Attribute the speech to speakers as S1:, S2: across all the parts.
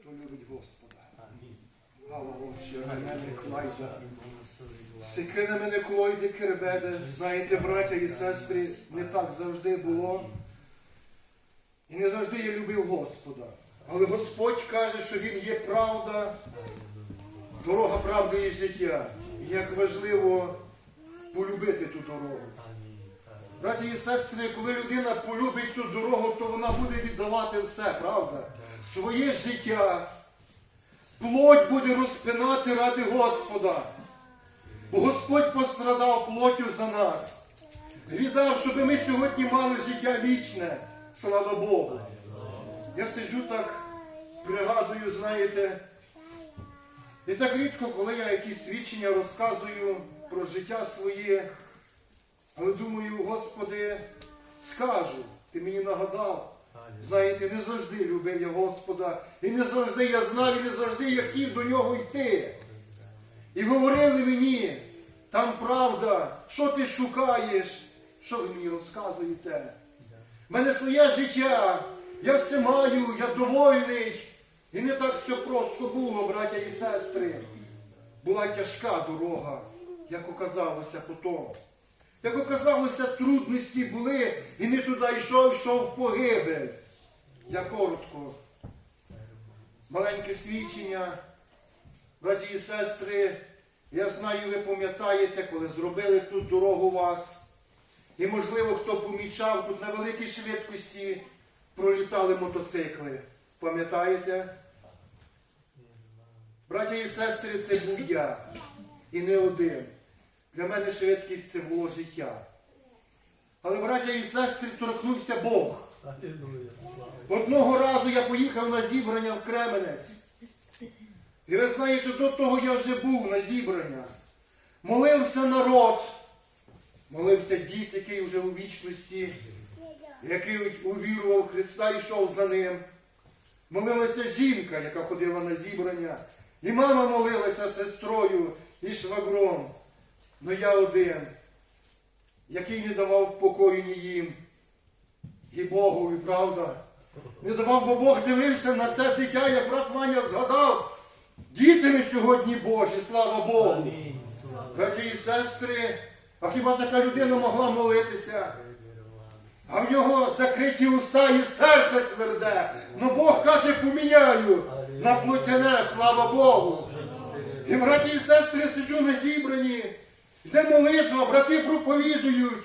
S1: Хто любить Господа? Слава мене клайда. На мене клойди кербеде. Знаєте, браття і сестри, не так завжди було. І не завжди я любив Господа. Але Господь каже, що Він є правда, дорога правди і життя. І як важливо полюбити ту дорогу. Браті і сестри, коли людина полюбить ту дорогу, то вона буде віддавати все, правда? Своє життя. Плоть буде розпинати ради Господа. Бо Господь пострадав плоттю за нас. Віддав, щоб ми сьогодні мали життя вічне. Слава Богу. Я сиджу так, пригадую, знаєте, і так рідко, коли я якісь свідчення розказую про життя своє, але думаю, Господи, скажу, ти мені нагадав. Знаєте, не завжди любив я Господа, і не завжди я знав, і не завжди я хотів до нього йти. І говорили мені, там правда, що ти шукаєш, що ви мені розказуєте? У мене своє життя, я все маю, я довольний. І не так все просто було, браття і сестри. Була тяжка дорога, як оказалося потім. Як оказалося, трудності були, і не туди йшов, йшов погибель. Я коротко. Маленьке свідчення, браті і сестри, я знаю, ви пам'ятаєте, коли зробили тут дорогу вас. І, можливо, хто помічав, тут на великій швидкості пролітали мотоцикли. Пам'ятаєте? Браті і сестри, це був я. І не один. Для мене швидкість це було життя. Але, браття і сестри, торкнувся Бог. Одного разу я поїхав на зібрання в Кременець. І ви знаєте, до того я вже був на зібрання. Молився народ, молився дід, який вже у вічності, який увірував Христа і йшов за ним. Молилася жінка, яка ходила на зібрання. І мама молилася з сестрою і швагром. Но я один, який не давав покою ні їм. І Богові, правда. Не давав, бо Бог дивився на це дитя, як брат Ваня згадав. Діти ми сьогодні Божі, слава Богу. Браті і сестри, а хіба така людина могла молитися? А в нього закриті уста і серце тверде. Ну Бог каже, поміняю на плотяне, слава Богу. І браті і сестри сиджу на зібранні, йде молитва, брати проповідують.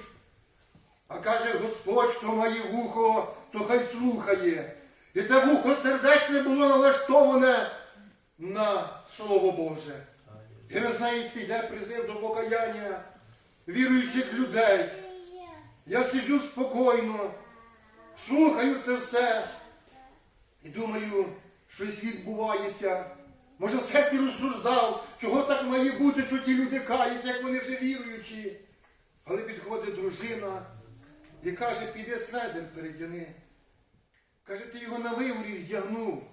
S1: А каже Господь, хто має вухо, то хай слухає. І те вухо сердечне було налаштоване на Слово Боже. І ви знаєте, йде призив до покаяння віруючих людей. Я сиджу спокійно, слухаю це все і думаю, щось відбувається. Може, в серці розсуждав, чого так має бути, що ті люди каються, як вони вже віруючі. Але підходить дружина і каже, піде сведер передяни. Каже, ти його на виворі вдягнув.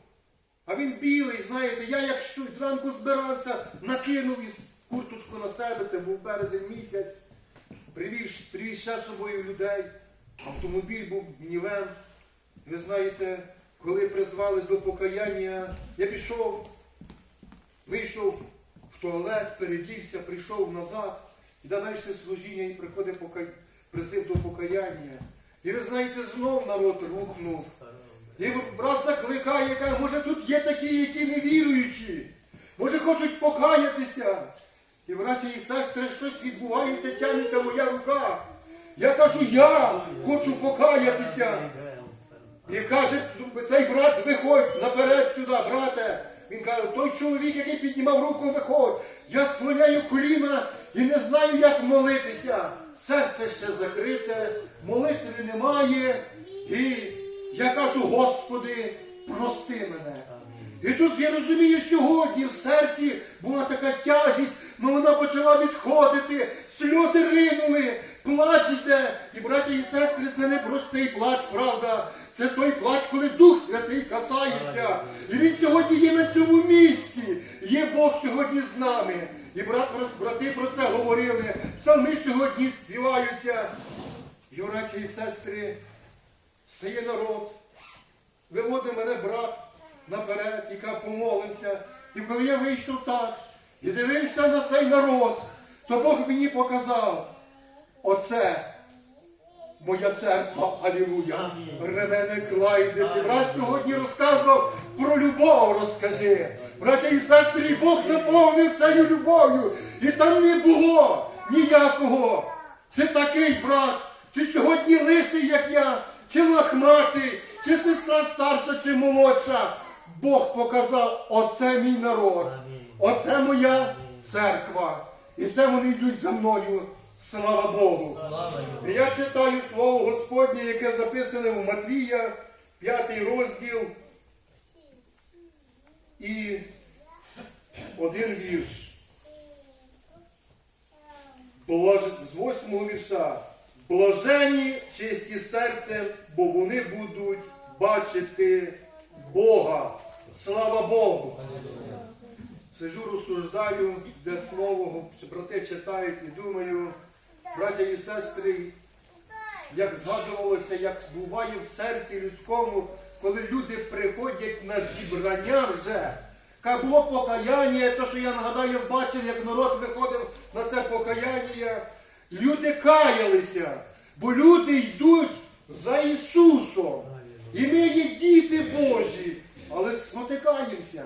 S1: А він білий, знаєте, я як що зранку збирався, накинув із курточку на себе, це був березень місяць. Привіз, привіз ще з собою людей. Автомобіль був мінівен. Ви знаєте, коли призвали до покаяння, я пішов, вийшов в туалет, передівся, прийшов назад, і далі служіння і приходить пока... призив до покаяння. І ви знаєте, знов народ рухнув. І брат закликає, каже, може тут є такі, які не віруючі, може хочуть покаятися. І браті і сестри, щось відбувається, тягнеться моя рука. Я кажу, я хочу покаятися. І каже, цей брат, виходь наперед сюди, брате. Він каже, той чоловік, який піднімав руку, виходь. Я склоняю коліна і не знаю, як молитися. Серце ще закрите, молитви немає. І я кажу, Господи, прости мене. І тут я розумію, сьогодні в серці була така тяжість, але вона почала відходити, сльози ринули, плач йде. І браті і сестри, це не простий плач, правда. Це той плач, коли Дух Святий касається. І він сьогодні є на цьому місці. Є Бог сьогодні з нами. І брат, брати про це говорили. Псалми сьогодні співаються. І і. Виводить мене брат наперед, яка помолився. І коли я вийшов так і дивився на цей народ, то Бог мені показав оце. Моя церква, алілуя. Ремене Клайдес. І брат сьогодні розказував про любов, розкажи. Браття і сестри, і Бог наповнив цією любов'ю. І там не було ніякого. Чи такий брат, чи сьогодні лисий, як я, чи лахматий, чи сестра старша, чи молодша. Бог показав, оце мій народ, оце моя церква. І це вони йдуть за мною. Слава Богу. І Я читаю слово Господнє, яке записане в Матвія, п'ятий розділ. І один вірш. Блаж... З восьмого вірша. Блажені чисті серцем, бо вони будуть бачити Бога. Слава Богу! Сижу, розсуждаю, де слово, брати читають і думаю, браття і сестри, як згадувалося, як буває в серці людському, коли люди приходять на зібрання вже. Як було покаяння, то, що я нагадаю, бачив, як народ виходив на це покаяння. Люди каялися, бо люди йдуть за Ісусом. І ми є діти Божі, але спотикаємося.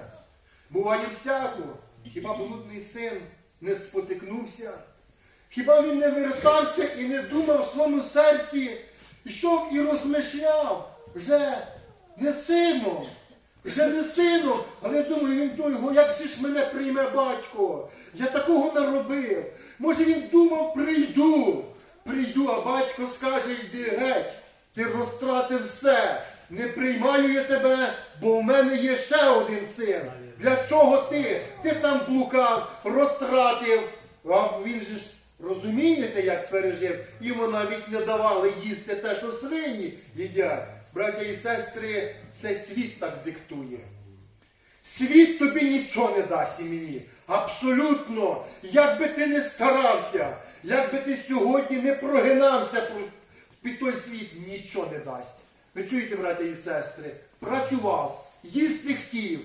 S1: Буває всяко. Хіба блудний син не спотикнувся? Хіба він не вертався і не думав в своєму серці, йшов і розмишляв вже не сином, вже не сином, але думаю, він думає, як же ж мене прийме батько? Я такого наробив. Може він думав, прийду, прийду, а батько скаже, йди геть, ти розтратив все. Не приймаю я тебе, бо в мене є ще один син. Для чого ти? Ти там блукав, розтратив. А він же ж розумієте, як пережив? Йому навіть не давали їсти те, що свині їдять. Браття і сестри, це світ так диктує. Світ тобі нічого не дасть і мені. Абсолютно. Як би ти не старався, як би ти сьогодні не прогинався під той світ, нічого не дасть. Ви чуєте, браття і сестри? Працював, їсти хотів,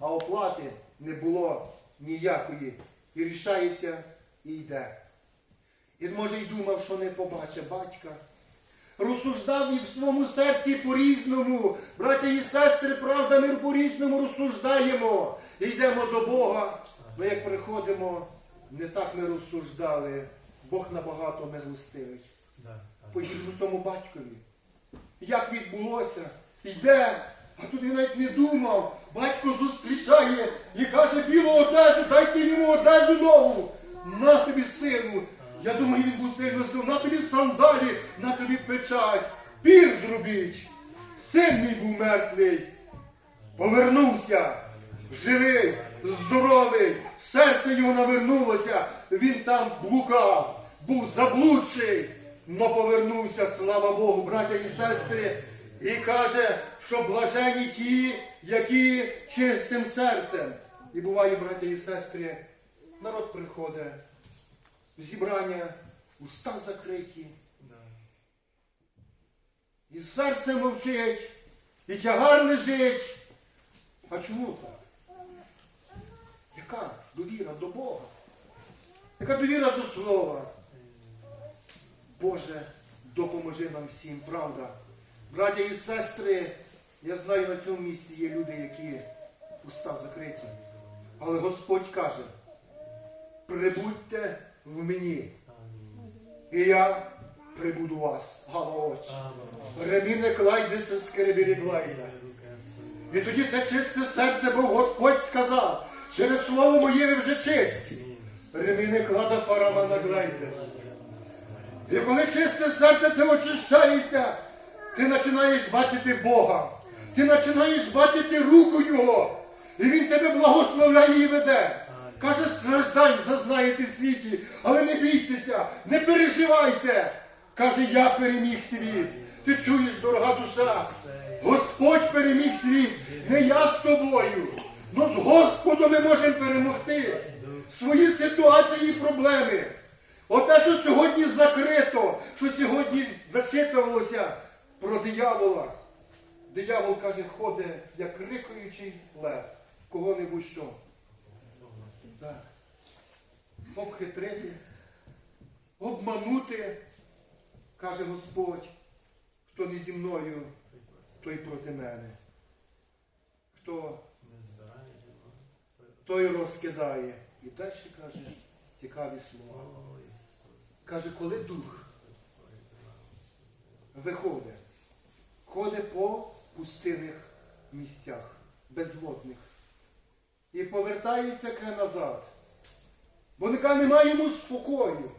S1: а оплати не було ніякої. І рішається і йде. І може й думав, що не побачить батька. Розсуждав і в своєму серці по-різному. Браття і сестри, правда, ми по-різному розсуждаємо. І йдемо до Бога. Ну як приходимо, не так ми розсуждали. Бог набагато милостивий. Подібно тому батькові. Як відбулося? Йде, а тут він навіть не думав. Батько зустрічає і каже, білу одежу, дайте йому одежу нову. На тобі, сину. Я думаю, він був сильно здив. На тобі сандалі, на тобі печать. Пір зробіть. Син мій був мертвий. Повернувся. Живий, здоровий, серце його навернулося, він там блукав, був заблудший, но повернувся, слава Богу, браття і сестри, і каже, що блажені ті, які чистим серцем. І буває, браття і сестри, народ приходить зібрання, уста закриті, і серце мовчить, і тягар лежить. А чому так? Яка довіра до Бога? Яка довіра до Слова? Боже, допоможи нам всім, правда. Браття і сестри, я знаю, на цьому місці є люди, які уста закриті. Але Господь каже, прибудьте в мені, і я прибуду вас.
S2: Амінь.
S1: Реміне клайдеся глайда.
S2: Рука
S1: І тоді те чисте серце, бо Господь сказав, через слово моє ви вже чисті. Реміне клада фарама на глайдес. І коли чисте серце ти очищаєшся, ти починаєш бачити Бога. Ти починаєш бачити руку Його. І Він тебе благословляє і веде. Каже, страждань зазнаєте в світі, але не бійтеся, не переживайте. Каже, я переміг світ. Ти чуєш, дорога душа. Господь переміг світ, не я з тобою. Ну з Господом ми можемо перемогти свої ситуації і проблеми. Оте, що сьогодні закрито, що сьогодні зачитувалося про диявола. диявол каже, ходить, як рикаючий лев. Кого-небудь що? Так. Обхитрити, обманути, каже Господь, хто не зі мною, той проти мене. Хто той розкидає. І далі каже цікаві слова. Каже, коли дух виходить, ходить по пустинних місцях, безводних. І повертається каже, назад. Бо немає йому спокою.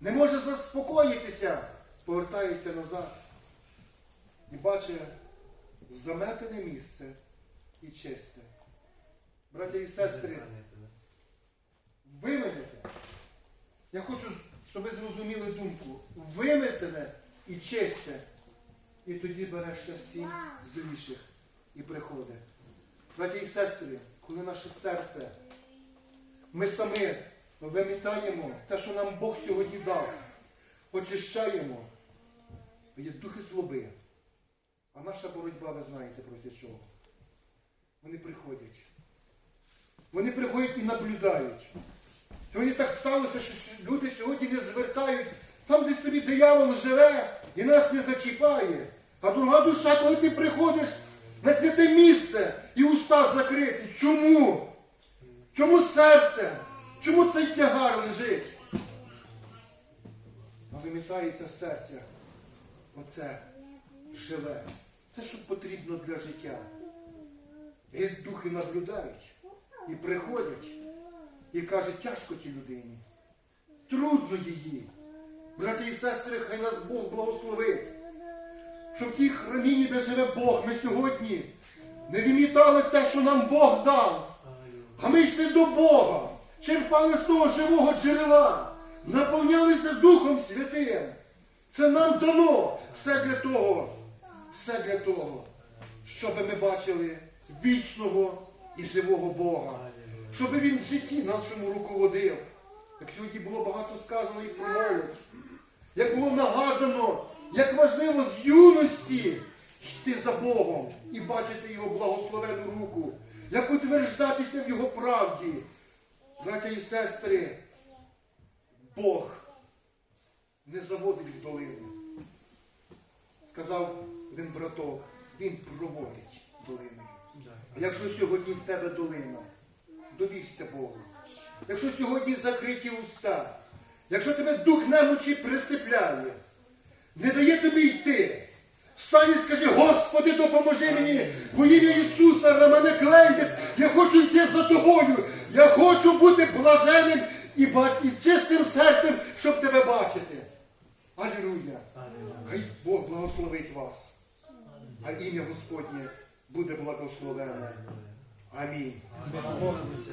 S1: Не може заспокоїтися. Повертається назад. І бачить заметене місце і чисте. Браття і сестри,
S2: Занятили.
S1: виметене. Я хочу, щоб ви зрозуміли думку. Виметене і чисте. І тоді бере сім зліших і приходить. Браті і сестри, коли наше серце, ми самі вимітаємо те, що нам Бог сьогодні дав, очищаємо, є духи злоби. А наша боротьба, ви знаєте проти чого. Вони приходять. Вони приходять і наблюдають. Сьогодні так сталося, що люди сьогодні не звертають там, де собі диявол живе і нас не зачіпає. А друга душа, коли ти приходиш на святе місце і уста закриті. Чому? Чому серце? Чому цей тягар лежить? А вимітається серце. Оце живе. Це що потрібно для життя. І духи наблюдають і приходять. І каже, тяжко тій людині. Трудно її. Браті і сестри, хай нас Бог благословить. Щоб в тій храміні, де живе Бог, ми сьогодні не вимітали те, що нам Бог дав. А ми йшли до Бога, черпали з того живого джерела, наповнялися Духом Святим. Це нам дано все для того, все для того, щоб ми бачили вічного і живого Бога. Щоб він в житті нашому руководив. Як сьогодні було багато сказано і про молодь, як було нагадано, як важливо з юності йти за Богом і бачити Його благословену руку, як утверждатися в Його правді. Браття і сестри, Бог не заводить в долини. Сказав один браток, він проводить долиною. А якщо сьогодні в тебе долина, довірся Богу. Якщо сьогодні закриті уста, якщо тебе дух немочі присипляє, не дає тобі йти, встань і скажи, Господи, допоможи мені, во ім'я Ісуса, на мене клейдес, я хочу йти за тобою, я хочу бути блаженним і, чистим серцем, щоб тебе бачити. Алілуя! Хай Бог благословить вас, а ім'я Господнє буде благословене. Амінь.